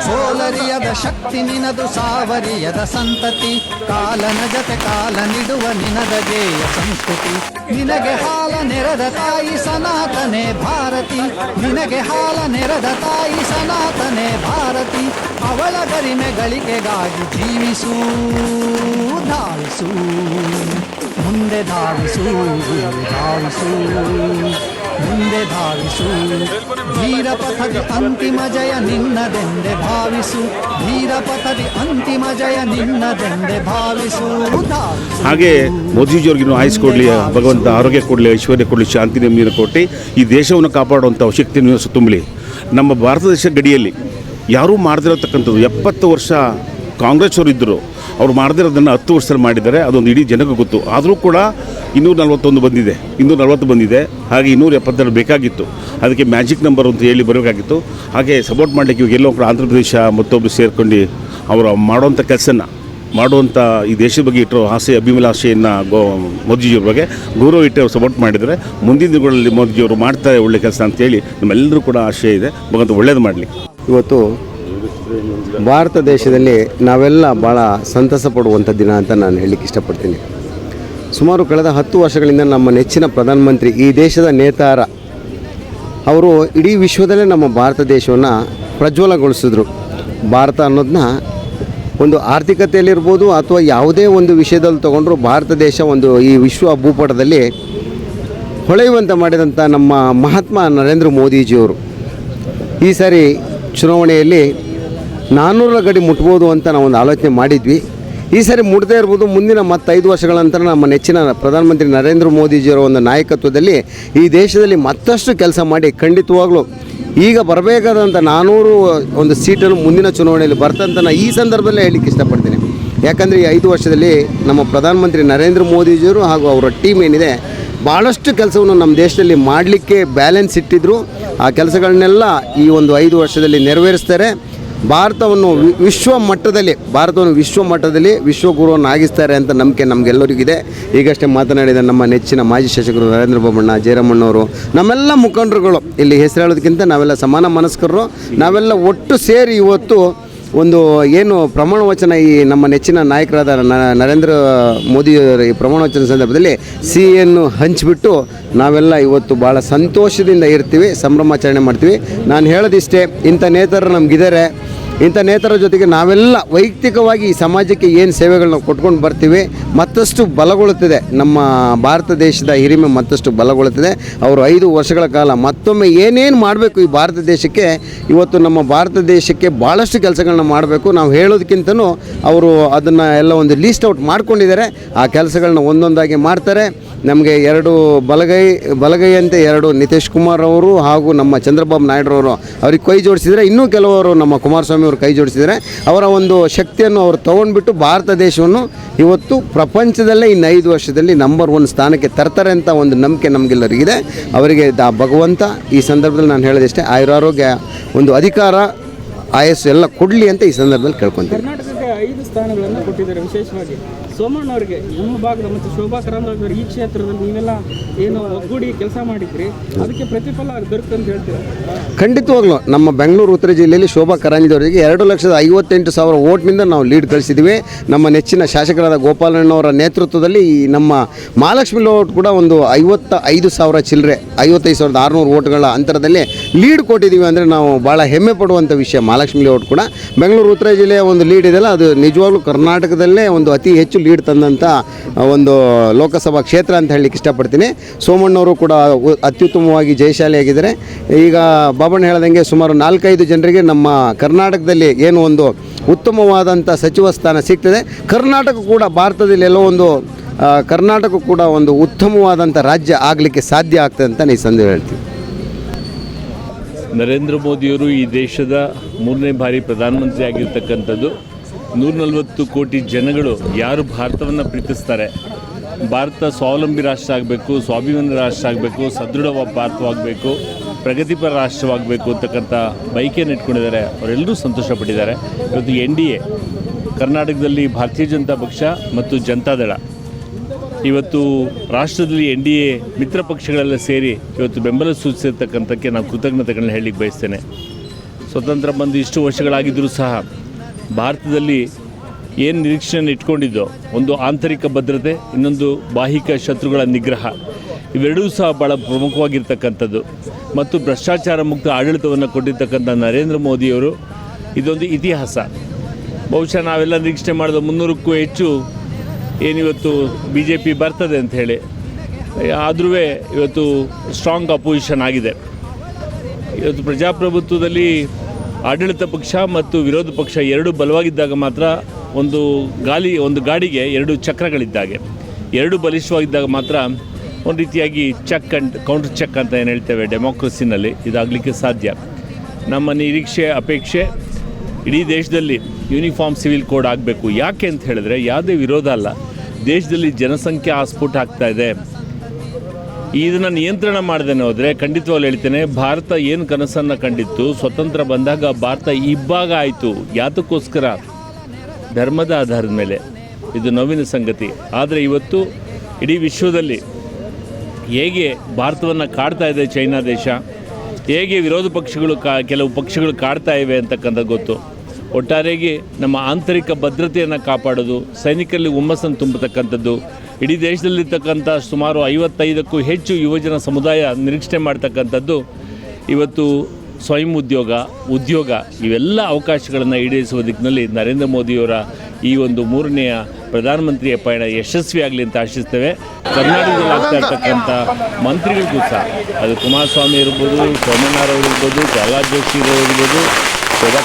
ಸೋಲರಿಯದ ಶಕ್ತಿ ನಿನದು ಸಾವರಿಯದ ಸಂತತಿ. ಕಾಲನ ಜತೆ ಕಾಲ ನಿಡುವ ಸಂಸ್ಕೃತಿ. ನಿನಗೆ ಹಾಲ ನೆರದ ತಾಯಿ ಸನಾತನೆ ಭಾರತಿ. ನಿನಗೆ ಹಾಲ ನೆರದ ತಾಯಿ ಸನಾತನೆ ಭಾರತಿ. ಅವಳ ಗರಿಮೆ ಗಳಿಕೆಗಾಗಿ ಜೀವಿಸೂ, ಧಾವಿಸು, ಮುಂದೆ ಧಾವಿಸು ಧಾವಿಸು. ಮುಂದೆ ಭಾವಿಸು. ಧೀರ ಪಥದಿ ಅಂತಿಮ ಜಯ ನಿನ್ನದೆಂದೆ ಭಾವಿಸು. ಧೀರ ಪಥದಿ ಅಂತಿಮ ಜಯ ನಿನ್ನದೆಂದೆ ಭಾವಿಸು. ಹಾಗೆ ಮೋದಿಜಿಯವ್ರಿಗೂ ಆಯ್ಸ್ ಕೊಡಲಿ ಭಗವಂತ ಆರೋಗ್ಯ ಕೊಡಲಿ ಐಶ್ವರ್ಯ ಕೊಡಲಿ ಶಾಂತಿ ನೆಮ್ಮದಿಯನ್ನು ಕೊಟ್ಟು ಈ ದೇಶವನ್ನು ಕಾಪಾಡುವಂಥ ಶಕ್ತಿಯನ್ನು ತುಂಬಲಿ ನಮ್ಮ ಭಾರತ ದೇಶ ಗಡಿಯಲ್ಲಿ ಯಾರೂ ಮಾಡದಿರತಕ್ಕಂಥದ್ದು ಎಪ್ಪತ್ತು ವರ್ಷ ಕಾಂಗ್ರೆಸ್ ಅವರು ಇದ್ದರು ಅವ್ರು ಮಾಡದಿರೋದನ್ನು ಹತ್ತು ವರ್ಷದಲ್ಲಿ ಮಾಡಿದ್ದಾರೆ, ಅದೊಂದು ಇಡೀ ಜನಕ್ಕೆ ಗೊತ್ತು. ಆದರೂ ಕೂಡ ಇನ್ನೂರ ನಲ್ವತ್ತೊಂದು ಬಂದಿದೆ, ಇನ್ನೂರ ನಲ್ವತ್ತು ಬಂದಿದೆ, ಹಾಗೆ ಇನ್ನೂರ ಎಪ್ಪತ್ತೆರಡು ಬೇಕಾಗಿತ್ತು. ಅದಕ್ಕೆ ಮ್ಯಾಜಿಕ್ ನಂಬರ್ ಅಂತ ಹೇಳಿ ಬರಬೇಕಾಗಿತ್ತು ಹಾಗೆ ಸಪೋರ್ಟ್ ಮಾಡಲಿಕ್ಕೆ ಇವಾಗ ಎಲ್ಲೋ ಆಂಧ್ರ ಪ್ರದೇಶ ಮತ್ತೊಬ್ಬರು ಸೇರ್ಕೊಂಡು ಅವರು ಮಾಡುವಂಥ ಕೆಲಸನ ಮಾಡುವಂಥ ಈ ದೇಶದ ಬಗ್ಗೆ ಇಟ್ಟಿರೋ ಆಸೆ ಅಭಿಮಲಾಶೆಯನ್ನು ಗೋ ಮೋದಿಜಿಯವ್ರ ಬಗ್ಗೆ ಗೌರವ ಇಟ್ಟು ಅವ್ರು ಸಪೋರ್ಟ್ ಮಾಡಿದರೆ ಮುಂದಿನ ದಿನಗಳಲ್ಲಿ ಮೋದಿಜಿಯವರು ಮಾಡ್ತಾರೆ ಒಳ್ಳೆ ಕೆಲಸ ಅಂತೇಳಿ ನಮ್ಮೆಲ್ಲರೂ ಕೂಡ ಆಶಯ ಇದೆ. ಭಗವಂತ ಒಳ್ಳೇದು ಮಾಡಲಿ. ಇವತ್ತು ಭಾರತ ದೇಶದಲ್ಲಿ ನಾವೆಲ್ಲ ಭಾಳ ಸಂತಸ ಪಡುವಂಥ ದಿನ ಅಂತ ನಾನು ಹೇಳಲಿಕ್ಕೆ ಇಷ್ಟಪಡ್ತೀನಿ. ಸುಮಾರು ಕಳೆದ ಹತ್ತು ವರ್ಷಗಳಿಂದ ನಮ್ಮ ನೆಚ್ಚಿನ ಪ್ರಧಾನಮಂತ್ರಿ ಈ ದೇಶದ ನೇತಾರ, ಅವರು ಇಡೀ ವಿಶ್ವದಲ್ಲೇ ನಮ್ಮ ಭಾರತ ದೇಶವನ್ನು ಪ್ರಜ್ವಲಗೊಳಿಸಿದ್ರು. ಭಾರತ ಅನ್ನೋದನ್ನ ಒಂದು ಆರ್ಥಿಕತೆಯಲ್ಲಿರ್ಬೋದು ಅಥವಾ ಯಾವುದೇ ಒಂದು ವಿಷಯದಲ್ಲಿ ತಗೊಂಡ್ರು ಭಾರತ ದೇಶ ಒಂದು ಈ ವಿಶ್ವ ಭೂಪಟದಲ್ಲಿ ಹೊಳೆಯುವಂತೆ ಮಾಡಿದಂಥ ನಮ್ಮ ಮಹಾತ್ಮ ನರೇಂದ್ರ ಮೋದಿಜಿಯವರು. ಈ ಸಾರಿ ಚುನಾವಣೆಯಲ್ಲಿ ನಾನ್ನೂರ ಗಡಿ ಮುಟ್ಬೋದು ಅಂತ ನಾವು ಒಂದು ಆಲೋಚನೆ ಮಾಡಿದ್ವಿ. ಈ ಸಾರಿ ಮುಟ್ಟದೇ ಇರ್ಬೋದು, ಮುಂದಿನ ಮತ್ತು ಐದು ವರ್ಷಗಳ ನಂತರ ನಮ್ಮ ನೆಚ್ಚಿನ ಪ್ರಧಾನಮಂತ್ರಿ ನರೇಂದ್ರ ಮೋದಿಜಿಯವರ ಒಂದು ನಾಯಕತ್ವದಲ್ಲಿ ಈ ದೇಶದಲ್ಲಿ ಮತ್ತಷ್ಟು ಕೆಲಸ ಮಾಡಿ ಖಂಡಿತವಾಗ್ಲೂ ಈಗ ಬರಬೇಕಾದಂಥ ನಾನ್ನೂರು ಒಂದು ಸೀಟನ್ನು ಮುಂದಿನ ಚುನಾವಣೆಯಲ್ಲಿ ಬರ್ತಂತ ನಾನು ಈ ಸಂದರ್ಭದಲ್ಲೇ ಹೇಳಲಿಕ್ಕೆ ಇಷ್ಟಪಡ್ತೀನಿ. ಯಾಕಂದರೆ ಈ ಐದು ವರ್ಷದಲ್ಲಿ ನಮ್ಮ ಪ್ರಧಾನಮಂತ್ರಿ ನರೇಂದ್ರ ಮೋದಿಜಿಯವರು ಹಾಗೂ ಅವರ ಟೀಮ್ ಏನಿದೆ, ಭಾಳಷ್ಟು ಕೆಲಸವನ್ನು ನಮ್ಮ ದೇಶದಲ್ಲಿ ಮಾಡಲಿಕ್ಕೆ ಬ್ಯಾಲೆನ್ಸ್ ಇಟ್ಟಿದ್ದರು ಆ ಕೆಲಸಗಳನ್ನೆಲ್ಲ ಈ ಒಂದು ಐದು ವರ್ಷದಲ್ಲಿ ನೆರವೇರಿಸ್ತಾರೆ. ಭಾರತವನ್ನು ವಿಶ್ವ ಮಟ್ಟದಲ್ಲಿ, ಭಾರತವನ್ನು ವಿಶ್ವ ಮಟ್ಟದಲ್ಲಿ ವಿಶ್ವಗುರುವನ್ನಾಗಿಸ್ತಾರೆ ಅಂತ ನಂಬಿಕೆ ನಮಗೆಲ್ಲರಿಗಿದೆ. ಈಗಷ್ಟೇ ಮಾತನಾಡಿದ ನಮ್ಮ ನೆಚ್ಚಿನ ಮಾಜಿ ಶಾಸಕರು ನರೇಂದ್ರ ಬೊಮ್ಮಣ್ಣ ಜಯರಾಮಣ್ಣವರು, ನಮ್ಮೆಲ್ಲ ಮುಖಂಡರುಗಳು, ಇಲ್ಲಿ ಹೆಸರು ಹೇಳೋದಕ್ಕಿಂತ ನಾವೆಲ್ಲ ಸಮಾನ ಮನಸ್ಕರು. ನಾವೆಲ್ಲ ಒಟ್ಟು ಸೇರಿ ಇವತ್ತು ಒಂದು ಏನು ಪ್ರಮಾಣ ವಚನ ಈ ನಮ್ಮ ನೆಚ್ಚಿನ ನಾಯಕರಾದ ನರೇಂದ್ರ ಮೋದಿಯವರ ಈ ಪ್ರಮಾಣ ವಚನ ಸಂದರ್ಭದಲ್ಲಿ ಸಿಹಿಯನ್ನು ಹಂಚಿಬಿಟ್ಟು ನಾವೆಲ್ಲ ಇವತ್ತು ಭಾಳ ಸಂತೋಷದಿಂದ ಇರ್ತೀವಿ, ಸಂಭ್ರಮಾಚರಣೆ ಮಾಡ್ತೀವಿ. ನಾನು ಹೇಳೋದಿಷ್ಟೇ, ಇಂಥ ನೇತಾರರು ನಮಗಿದ್ದಾರೆ. ಇಂಥ ನೇತರ ಜೊತೆಗೆ ನಾವೆಲ್ಲ ವೈಯಕ್ತಿಕವಾಗಿ ಈ ಸಮಾಜಕ್ಕೆ ಏನು ಸೇವೆಗಳನ್ನ ಕೊಟ್ಕೊಂಡು ಬರ್ತೀವಿ, ಮತ್ತಷ್ಟು ಬಲಗೊಳ್ಳುತ್ತದೆ. ನಮ್ಮ ಭಾರತ ದೇಶದ ಹಿರಿಮೆ ಮತ್ತಷ್ಟು ಬಲಗೊಳ್ಳುತ್ತದೆ. ಅವರು ಐದು ವರ್ಷಗಳ ಕಾಲ ಮತ್ತೊಮ್ಮೆ ಏನೇನು ಮಾಡಬೇಕು ಈ ಭಾರತ ದೇಶಕ್ಕೆ, ಇವತ್ತು ನಮ್ಮ ಭಾರತ ದೇಶಕ್ಕೆ ಭಾಳಷ್ಟು ಕೆಲಸಗಳನ್ನ ಮಾಡಬೇಕು. ನಾವು ಹೇಳೋದಕ್ಕಿಂತನೂ ಅವರು ಅದನ್ನು ಎಲ್ಲ ಒಂದು ಲೀಸ್ಟ್ ಔಟ್ ಮಾಡ್ಕೊಂಡಿದ್ದಾರೆ. ಆ ಕೆಲಸಗಳನ್ನ ಒಂದೊಂದಾಗಿ ಮಾಡ್ತಾರೆ. ನಮಗೆ ಎರಡು ಬಲಗೈ ಬಲಗೈ ಅಂತ ಎರಡು ನಿತೀಶ್ ಕುಮಾರ್ ಅವರು ಹಾಗೂ ನಮ್ಮ ಚಂದ್ರಬಾಬು ನಾಯ್ಡುರವರು, ಅವ್ರಿಗೆ ಕೈ ಜೋಡಿಸಿದರೆ ಇನ್ನೂ ಕೆಲವರು ನಮ್ಮ ಕುಮಾರಸ್ವಾಮಿ ಅವರು ಕೈ ಜೋಡಿಸಿದ್ದಾರೆ. ಅವರ ಒಂದು ಶಕ್ತಿಯನ್ನು ಅವರು ತಗೊಂಡ್ಬಿಟ್ಟು ಭಾರತ ದೇಶವನ್ನು ಇವತ್ತು ಪ್ರಪಂಚದಲ್ಲೇ ಇನ್ನು ಐದು ವರ್ಷದಲ್ಲಿ ನಂಬರ್ ಒನ್ ಸ್ಥಾನಕ್ಕೆ ತರ್ತಾರೆ ಅಂತ ಒಂದು ನಂಬಿಕೆ ನಮಗೆಲ್ಲರಿಗಿದೆ. ಅವರಿಗೆ ದ ಭಗವಂತ ಈ ಸಂದರ್ಭದಲ್ಲಿ ನಾನು ಹೇಳಿದಷ್ಟೇ ಆಯುರಾರೋಗ್ಯ ಒಂದು ಅಧಿಕಾರ, ಆಯಸ್ಸು ಎಲ್ಲ ಕೊಡಲಿ ಅಂತ ಈ ಸಂದರ್ಭದಲ್ಲಿ ಕೇಳ್ಕೊತೀನಿ ಕರ್ನಾಟಕಕ್ಕೆ ಐದು ಸ್ಥಾನಗಳನ್ನು ಕೊಟ್ಟಿದ್ದಾರೆ ವಿಶೇಷವಾಗಿ ಸೋಮಣ್ಣ ಅವರಿಗೆ ನಮ್ಮ ಭಾಗದ ಮತ್ತು ಶೋಭಾ ಕರಂದ್ಲಾಜೆ ಅವರು ಈ ಕ್ಷೇತ್ರದಲ್ಲಿ ನೀವೆಲ್ಲ ಏನು ಒಗ್ಗೂಡಿ ಕೆಲಸ ಮಾಡಿದ್ರಿ, ಅದಕ್ಕೆ ಪ್ರತಿಫಲ ದೊರಕುತ್ತೆ ಹೇಳ್ತೀರಾ? ಖಂಡಿತವಾಗ್ಲೂ, ನಮ್ಮ ಬೆಂಗಳೂರು, ಉತ್ತರ ಜಿಲ್ಲೆಯಲ್ಲಿ ಶೋಭಾ ಕರಾಂಜಿದವರಿಗೆ ಎರಡು ಲಕ್ಷದ ಐವತ್ತೆಂಟು ಸಾವಿರ ಓಟ್ನಿಂದ ನಾವು ಲೀಡ್ ಕಳಿಸಿದ್ವಿ ನಮ್ಮ ನೆಚ್ಚಿನ ಶಾಸಕರಾದ ಗೋಪಾಲಣ್ಣವರ ನೇತೃತ್ವದಲ್ಲಿ ಈ ನಮ್ಮ ಮಹಾಲಕ್ಷ್ಮಿ ಲೋಟ್ ಕೂಡ ಒಂದು ಐವತ್ತ ಐದು ಸಾವಿರ ಚಿಲ್ಲರೆ, ಐವತ್ತೈದು ಸಾವಿರದ ಆರುನೂರು ಓಟ್ಗಳ ಅಂತರದಲ್ಲಿ ಲೀಡ್ ಕೊಟ್ಟಿದ್ದೀವಿ ಅಂದರೆ ನಾವು ಭಾಳ ಹೆಮ್ಮೆ ಪಡುವಂಥ ವಿಷಯ ಮಹಾಲಕ್ಷ್ಮಿ ಲೋಟ್ ಕೂಡ. ಬೆಂಗಳೂರು, ಉತ್ತರ ಜಿಲ್ಲೆಯ ಒಂದು ಲೀಡ್ ಇದೆಯಲ್ಲ, ಅದು ನಿಜವಾಗ್ಲೂ ಕರ್ನಾಟಕದಲ್ಲೇ ಒಂದು ಅತಿ ಹೆಚ್ಚು ಲೀಡ್ ತಂದಂಥ ಒಂದು ಲೋಕಸಭಾ ಕ್ಷೇತ್ರ ಅಂತ ಹೇಳಲಿಕ್ಕೆ ಇಷ್ಟಪಡ್ತೀನಿ. ಸೋಮಣ್ಣವರು ಕೂಡ ಅತ್ಯುತ್ತಮವಾಗಿ ಜಯಶಾಲಿಯಾಗಿದ್ದಾರೆ. ಈಗ ಬಾಬಣ್ಣ ಹೇಳ್ದಂಗೆ ಸುಮಾರು ನಾಲ್ಕೈದು ಜನರಿಗೆ ನಮ್ಮ ಕರ್ನಾಟಕದಲ್ಲಿ ಏನು ಒಂದು ಉತ್ತಮವಾದಂಥ ಸಚಿವ ಸ್ಥಾನ ಸಿಗ್ತದೆ. ಕರ್ನಾಟಕ ಕೂಡ ಭಾರತದಲ್ಲಿ ಎಲ್ಲೋ ಒಂದು ಕರ್ನಾಟಕ ಕೂಡ ಒಂದು ಉತ್ತಮವಾದಂಥ ರಾಜ್ಯ ಆಗಲಿಕ್ಕೆ ಸಾಧ್ಯ ಆಗ್ತದೆ ಅಂತ ಈ ಸಂದೇಶ ಹೇಳ್ತೀವಿ ನರೇಂದ್ರ ಮೋದಿಯವರು ಈ ದೇಶದ ಮೂರನೇ ಬಾರಿ ಪ್ರಧಾನಮಂತ್ರಿ ಆಗಿರ್ತಕ್ಕಂಥದ್ದು ನೂರ ನಲವತ್ತು ಕೋಟಿ ಜನಗಳು ಯಾರು ಭಾರತವನ್ನು ಪ್ರೀತಿಸ್ತಾರೆ? ಭಾರತ ಸ್ವಾವಲಂಬಿ ರಾಷ್ಟ್ರ ಆಗಬೇಕು, ಸ್ವಾಭಿಮಾನಿ ರಾಷ್ಟ್ರ ಆಗಬೇಕು, ಸದೃಢ ಭಾರತವಾಗಬೇಕು, ಪ್ರಗತಿಪರ ರಾಷ್ಟ್ರವಾಗಬೇಕು ಅಂತಕ್ಕಂಥ ಬೈಕೆಯನ್ನು ಇಟ್ಕೊಂಡಿದ್ದಾರೆ. ಅವರೆಲ್ಲರೂ ಸಂತೋಷಪಟ್ಟಿದ್ದಾರೆ. ಇವತ್ತು ಎನ್ ಡಿ ಎ, ಕರ್ನಾಟಕದಲ್ಲಿ ಭಾರತೀಯ ಜನತಾ ಪಕ್ಷ ಮತ್ತು ಜನತಾದಳ ಇವತ್ತು ರಾಷ್ಟ್ರದಲ್ಲಿ ಎನ್ ಡಿ ಎ ಮಿತ್ರ ಪಕ್ಷಗಳೆಲ್ಲ ಸೇರಿ ಇವತ್ತು ಬೆಂಬಲ ಸೂಚಿಸಿರ್ತಕ್ಕಂಥಕ್ಕೆ ನಾನು ಕೃತಜ್ಞತೆಗಳನ್ನ ಹೇಳಲಿಕ್ಕೆ ಬಯಸ್ತೇನೆ. ಸ್ವತಂತ್ರ ಬಂದು ಇಷ್ಟು ವರ್ಷಗಳಾಗಿದ್ದರೂ ಸಹ ಭಾರತದಲ್ಲಿ ಏನು ನಿರೀಕ್ಷೆಯನ್ನು ಇಟ್ಕೊಂಡಿದ್ದೋ, ಒಂದು ಆಂತರಿಕ ಭದ್ರತೆ, ಇನ್ನೊಂದು ಬಾಹಿಕ ಶತ್ರುಗಳ ನಿಗ್ರಹ, ಇವೆರಡೂ ಸಹ ಭಾಳ ಪ್ರಮುಖವಾಗಿರ್ತಕ್ಕಂಥದ್ದು. ಮತ್ತು ಭ್ರಷ್ಟಾಚಾರ ಮುಕ್ತ ಆಡಳಿತವನ್ನು ಕೊಟ್ಟಿರ್ತಕ್ಕಂಥ ನರೇಂದ್ರ ಮೋದಿಯವರು ಇದೊಂದು ಇತಿಹಾಸ. ಬಹುಶಃ ನಾವೆಲ್ಲ ನಿರೀಕ್ಷೆ ಮಾಡಿದ ಮುನ್ನೂರಕ್ಕೂ ಹೆಚ್ಚು ಏನಿವತ್ತು ಬಿ ಜೆ ಪಿ ಬರ್ತದೆ ಅಂತ ಹೇಳಿ, ಆದ್ರೂ ಇವತ್ತು ಸ್ಟ್ರಾಂಗ್ ಅಪೋಸಿಷನ್ ಆಗಿದೆ. ಇವತ್ತು ಪ್ರಜಾಪ್ರಭುತ್ವದಲ್ಲಿ ಆಡಳಿತ ಪಕ್ಷ ಮತ್ತು ವಿರೋಧ ಪಕ್ಷ ಎರಡೂ ಬಲವಾಗಿದ್ದಾಗ ಮಾತ್ರ ಒಂದು ಗಾಲಿ, ಒಂದು ಗಾಡಿಗೆ ಎರಡು ಚಕ್ರಗಳಿದ್ದಾಗೆ. ಎರಡು ಬಲಿಷ್ಠವಾಗಿದ್ದಾಗ ಮಾತ್ರ ಒಂದು ರೀತಿಯಾಗಿ ಚೆಕ್ ಅಂಡ್ ಕೌಂಟರ್ ಚೆಕ್ ಅಂತ ಏನು ಹೇಳ್ತೇವೆ ಡೆಮೋಕ್ರಸಿನಲ್ಲಿ ಇದಾಗಲಿಕ್ಕೆ ಸಾಧ್ಯ. ನಮ್ಮ ನಿರೀಕ್ಷೆ, ಅಪೇಕ್ಷೆ, ಇಡೀ ದೇಶದಲ್ಲಿ ಯೂನಿಫಾರ್ಮ್ ಸಿವಿಲ್ ಕೋಡ್ ಆಗಬೇಕು. ಯಾಕೆ ಅಂತ ಹೇಳಿದ್ರೆ, ಯಾವುದೇ ವಿರೋಧ ಅಲ್ಲ. ದೇಶದಲ್ಲಿ ಜನಸಂಖ್ಯೆ ಆಸ್ಫೋಟ ಆಗ್ತಾ ಇದೆ. ಇದನ್ನು ನಿಯಂತ್ರಣ ಮಾಡ್ದೇನೆ ಹೋದರೆ ಖಂಡಿತವಾಗ್ಲೂ ಹೇಳ್ತೇನೆ, ಭಾರತ ಏನು ಕನಸನ್ನು ಕಂಡಿತ್ತು, ಸ್ವತಂತ್ರ ಬಂದಾಗ ಭಾರತ ಇಬ್ಬಾಗ ಆಯಿತು. ಯಾತಕ್ಕೋಸ್ಕರ? ಧರ್ಮದ ಆಧಾರದ ಮೇಲೆ. ಇದು ನೋವಿನ ಸಂಗತಿ. ಆದರೆ ಇವತ್ತು ಇಡೀ ವಿಶ್ವದಲ್ಲಿ ಹೇಗೆ ಭಾರತವನ್ನು ಕಾಡ್ತಾ ಇದೆ ಚೈನಾ ದೇಶ, ಹೇಗೆ ವಿರೋಧ ಪಕ್ಷಗಳು ಕಾ, ಕೆಲವು ಪಕ್ಷಗಳು ಕಾಡ್ತಾ ಇವೆ ಅಂತಕ್ಕಂಥ ಗೊತ್ತು. ಒಟ್ಟಾರೆಯಾಗಿ ನಮ್ಮ ಆಂತರಿಕ ಭದ್ರತೆಯನ್ನು ಕಾಪಾಡೋದು, ಸೈನಿಕರಲ್ಲಿ ಹುಮ್ಮಸ್ಸನ್ನು ತುಂಬತಕ್ಕಂಥದ್ದು ಇಡೀ ದೇಶದಲ್ಲಿರ್ತಕ್ಕಂಥ ಸುಮಾರು ಐವತ್ತೈದಕ್ಕೂ ಹೆಚ್ಚು ಯುವಜನ ಸಮುದಾಯ ನಿರೀಕ್ಷೆ ಮಾಡ್ತಕ್ಕಂಥದ್ದು ಇವತ್ತು ಸ್ವಯಂ ಉದ್ಯೋಗ ಉದ್ಯೋಗ ಇವೆಲ್ಲ ಅವಕಾಶಗಳನ್ನು ಈಡೇರಿಸುವ ದಿಕ್ಕಿನಲ್ಲಿ ನರೇಂದ್ರ ಮೋದಿಯವರ ಈ ಒಂದು ಮೂರನೆಯ ಪ್ರಧಾನಮಂತ್ರಿಯ ಪಯಣ ಯಶಸ್ವಿಯಾಗಲಿ ಅಂತ ಆಶಿಸ್ತೇವೆ. ಕರ್ನಾಟಕದಲ್ಲಿ ಆಗ್ತಾ ಇರ್ತಕ್ಕಂಥ ಮಂತ್ರಿಗಳಿಗೂ ಸಹ, ಅದು ಕುಮಾರಸ್ವಾಮಿ ಇರ್ಬೋದು ಸೋಮಣ್ಣಾರವ್ರು ಇರ್ಬೋದು, ಪ್ರಹ್ಲಾದ್ ಜೋಶಿ ಇರ್ಬೋದು ಶೋಭಾ